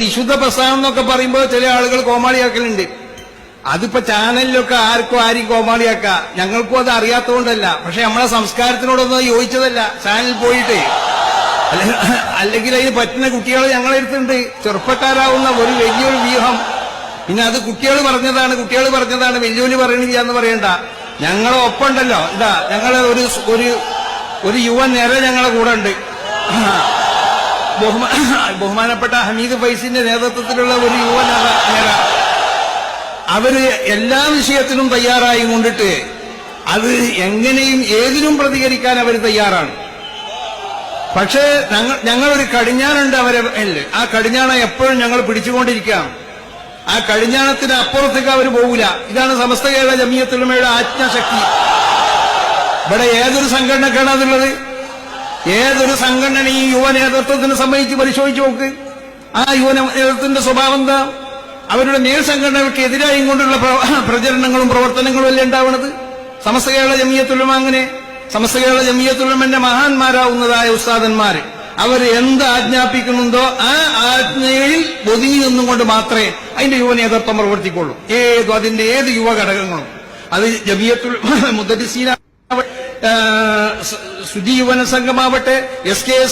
വിശുദ്ധ പ്രസ്ഥാനം എന്നൊക്കെ പറയുമ്പോൾ ചില ആളുകൾ കോമാളിയാക്കലുണ്ട്. അതിപ്പോ ചാനലിലൊക്കെ ആർക്കും ആരും കോമാളിയാക്ക. ഞങ്ങൾക്കും അത് അറിയാത്തതുകൊണ്ടല്ല. പക്ഷെ നമ്മളെ സംസ്കാരത്തിനോടൊന്നും യോജിച്ചതല്ല. ചാനലിൽ പോയിട്ട്. അല്ലെ- അല്ലെങ്കിൽ അതിന് പറ്റുന്ന കുട്ടികൾ ഞങ്ങളെ അടുത്തുണ്ട് ചെറുപ്പക്കാരാവുന്ന ഒരു വലിയൊരു വ്യൂഹം. പിന്നെ അത് കുട്ടികൾ പറഞ്ഞതാണ് കുട്ടികൾ പറഞ്ഞതാണ് വെല്ലുവിളി പറയണില്ല എന്ന് പറയണ്ട. ഞങ്ങളെ ഒപ്പമുണ്ടല്ലോ. ഇതാ ഞങ്ങളെ ഒരു ഒരു യുവ നിര ഞങ്ങളെ കൂടെ ഉണ്ട്. ബഹുമാനപ്പെട്ട ഹമീദ് ഫൈസിന്റെ നേതൃത്വത്തിലുള്ള ഒരു യുവ നേതാ അവർ എല്ലാ വിഷയത്തിനും തയ്യാറായി കൊണ്ടിട്ട് അത് എങ്ങനെയും ഏതിനും പ്രതികരിക്കാൻ അവർ തയ്യാറാണ്. പക്ഷേ ഞങ്ങൾ ഞങ്ങളൊരു കടിഞ്ഞാനുണ്ട് അവരെ ആ കടിഞ്ഞാണ എപ്പോഴും ഞങ്ങൾ പിടിച്ചുകൊണ്ടിരിക്കാം ആ കടിഞ്ഞാണത്തിന് അപ്പുറത്തേക്ക് അവർ പോകില്ല ഇതാണ് സമസ്ത കേരള ജമീയത്തുലമയുടെ ആജ്ഞാശക്തി. ഇവിടെ ഏതൊരു സംഘടനക്കാണ് അതുള്ളത് ഏതൊരു സംഘടന ഈ യുവ നേതൃത്വത്തിന് സംബന്ധിച്ച് പരിശോധിച്ചു നോക്ക്. ആ യുവ നേതൃത്വത്തിന്റെ സ്വഭാവം എന്താ? അവരുടെ നേർ സംഘടനകൾക്ക് എതിരായും കൊണ്ടുള്ള പ്ര- പ്രചരണങ്ങളും പ്രവർത്തനങ്ങളും അല്ലേ ഉണ്ടാവുന്നത് സമസ്ത കേരള ജമിയത്തുലമ അങ്ങനെ സമസ്ത കേരള ജമിയത്തുലമന്റെ മഹാന്മാരാവുന്നതായ ഉസ്താദന്മാർ അവർ എന്ത് ആജ്ഞാപിക്കുന്നുണ്ടോ ആ ആജ്ഞയിൽ ഒതുങ്ങി നിന്നുകൊണ്ട് മാത്രമേ അതിന്റെ യുവ നേതൃത്വം പ്രവർത്തിക്കുള്ളൂ. ഏതും അതിന്റെ ഏത് യുവ ഘടകങ്ങളും. അത് ജമിയത്തുൽ മുദ്ദീന സുജീവന സംഘമാവട്ടെ എസ് കെ എസ്